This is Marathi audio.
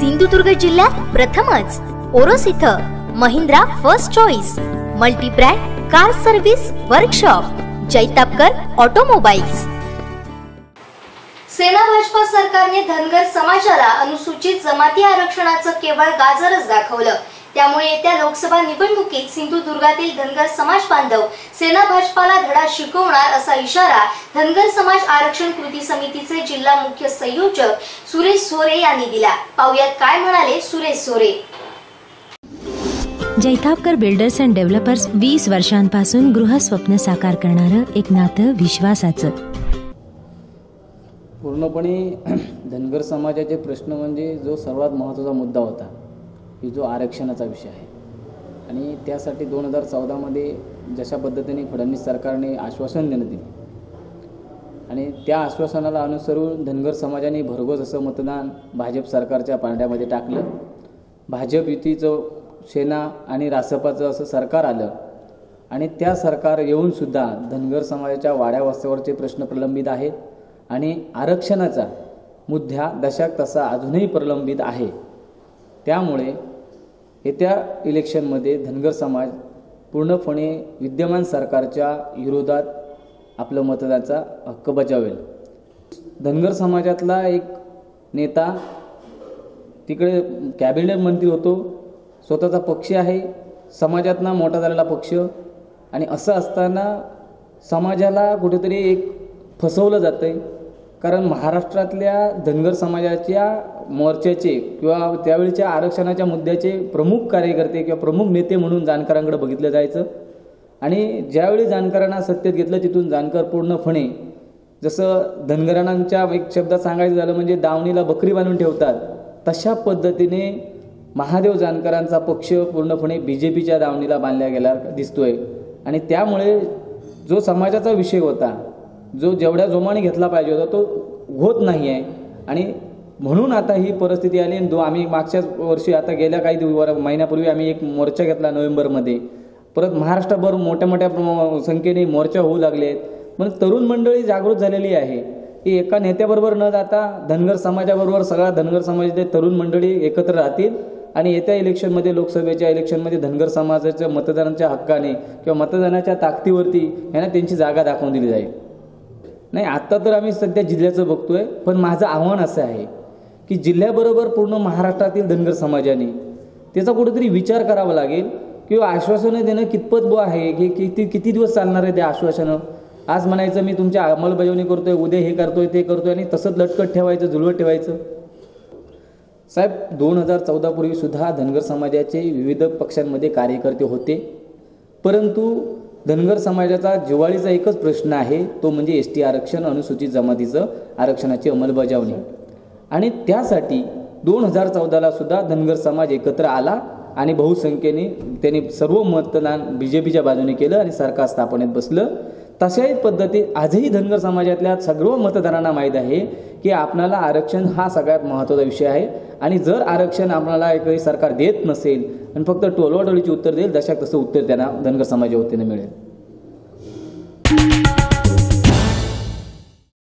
सिंधुदुर्ग जिल्ह्यात प्रथमच. ओरोस इथं Mahindra first choice multibrand car service workshop Jaitapkar automobiles. Sena Bhajpa सरकारने धनगर समाजाला अनुसूचित जमाती आरक्षणाचं केवळ गाजरच दाखवलं. त्यामुळे येत्या लोकसभा निवडणुकीत सिंधुदुर्गातील धनगर समाज बांधव सेना भाजपाला धडा शिकवणार असा इशारा धनगर समाज आरक्षण कृती समितीचे जिल्हा मुख्य संयोजक सुरेश सोरे यांनी दिला. पाहुयात काय म्हणाले सुरेश सोरे? जैतापकर बिल्डर्स अँड डेव्हलपर्स वीस वर्षांपासून गृहस्वप्न साकार करणारं एक नातं विश्वासाचं. पूर्णपणे धनगर समाजाचे प्रश्न म्हणजे जो सर्वात महत्त्वाचा मुद्दा होता. की जो आरक्षणाचा विषय आहे. आणि त्यासाठी दोन हजार चौदामध्ये जशा पद्धतीने फडणवीस सरकारने आश्वासन देण्यात दिले. आणि त्या आश्वासनाला अनुसरून धनगर समाजाने भरघोस असं मतदान भाजप सरकारच्या पारड्यामध्ये टाकलं. भाजप युतीचं सेना आणि रासपाचं असं सरकार आलं. आणि त्या सरकार येऊनसुद्धा धनगर समाजाच्या वाड्या वस्त्यावरचे प्रश्न प्रलंबित आहेत. आणि आरक्षणाचा मुद्दा दशाक तसा अजूनही प्रलंबित आहे. त्यामुळे येत्या इलेक्शनमध्ये धनगर समाज पूर्णपणे विद्यमान सरकारच्या विरोधात आपलं मतदानाचा हक्क बजावेल. धनगर समाजातला एक नेता तिकडे कॅबिनेट मंत्री होतो. स्वतःचा पक्ष आहे. समाजातना मोठा झालेला पक्ष. आणि असं असताना समाजाला कुठेतरी एक फसवलं जातं आहे कारण महाराष्ट्रातल्या धनगर समाजाच्या मोर्चाचे किंवा त्यावेळच्या आरक्षणाच्या मुद्द्याचे प्रमुख कार्यकर्ते किंवा प्रमुख नेते म्हणून जानकरांकडे बघितलं जायचं. आणि ज्यावेळी जाणकारांना सत्तेत घेतलं तिथून जाणकार पूर्णपणे जसं धनगरांच्या एक शब्दात सांगायचं झालं म्हणजे दावणीला बकरी बांधून ठेवतात. तशा पद्धतीने महादेव जानकरांचा पक्ष पूर्णपणे बी जे पीच्या दावणीला बांधल्या गेला दिसतोय. आणि त्यामुळे जो समाजाचा विषय होता जो जेवढ्या जोमाने घेतला पाहिजे होता तो होत नाही आहे आणि म्हणून आता ही परिस्थिती आली आणि दो आम्ही मागच्याच वर्षी आता गेल्या काही दिवस महिन्यापूर्वी आम्ही एक मोर्चा घेतला नोव्हेंबरमध्ये. परत महाराष्ट्रभर मोठ्या मोठ्या संख्येने मोर्चा होऊ लागले आहेत. तरुण मंडळी जागृत झालेली आहे. की एका नेत्याबरोबर न जाता धनगर समाजाबरोबर सगळा धनगर समाजाचे तरुण मंडळी एकत्र राहतील आणि येत्या इलेक्शनमध्ये लोकसभेच्या इलेक्शनमध्ये धनगर समाजाच्या मतदानाच्या हक्काने किंवा मतदानाच्या ताकदीवरती यांना त्यांची जागा दाखवून दिली जाईल. नाही आत्ता तर आम्ही सध्या जिल्ह्याचं बघतोय पण माझं आव्हान असं आहे की जिल्ह्याबरोबर पूर्ण महाराष्ट्रातील धनगर समाजाने त्याचा कुठेतरी विचार करावा लागेल किंवा आश्वासनं देणं कितपत बो आहे की किती किती दिवस चालणार आहे ते आश्वासनं? आज म्हणायचं मी तुमच्या अंमलबजावणी करतोय उद्या हे करतोय ते करतोय आणि तसंच लटकट ठेवायचं जुळवत ठेवायचं. साहेब दोन हजार चौदापूर्वीसुद्धा धनगर समाजाचे विविध पक्षांमध्ये कार्यकर्ते होते परंतु धनगर समाजाचा जिवाळीचा एकच प्रश्न आहे तो म्हणजे एस टी आरक्षण अनुसूचित जमातीचं आरक्षणाची अंमलबजावणी. आणि त्यासाठी दोन हजार चौदाला सुद्धा धनगर समाज एकत्र आला आणि बहुसंख्येने त्यांनी सर्व मतदान बी जे पीच्या बाजूने केलं आणि सरकार स्थापनेत बसलं. तशाही पद्धती आजही धनगर समाजातल्या सर्व मतदारांना माहीत आहे की आपणाला आरक्षण हा सगळ्यात महत्त्वाचा विषय आहे. आणि जर आरक्षण आपणाला काही सरकार देत नसेल आणि फक्त टोलवाटोलीची उत्तर देईल दशाक तसं उत्तर त्यांना धनगर समाजाच्या वतीनं मिळेल.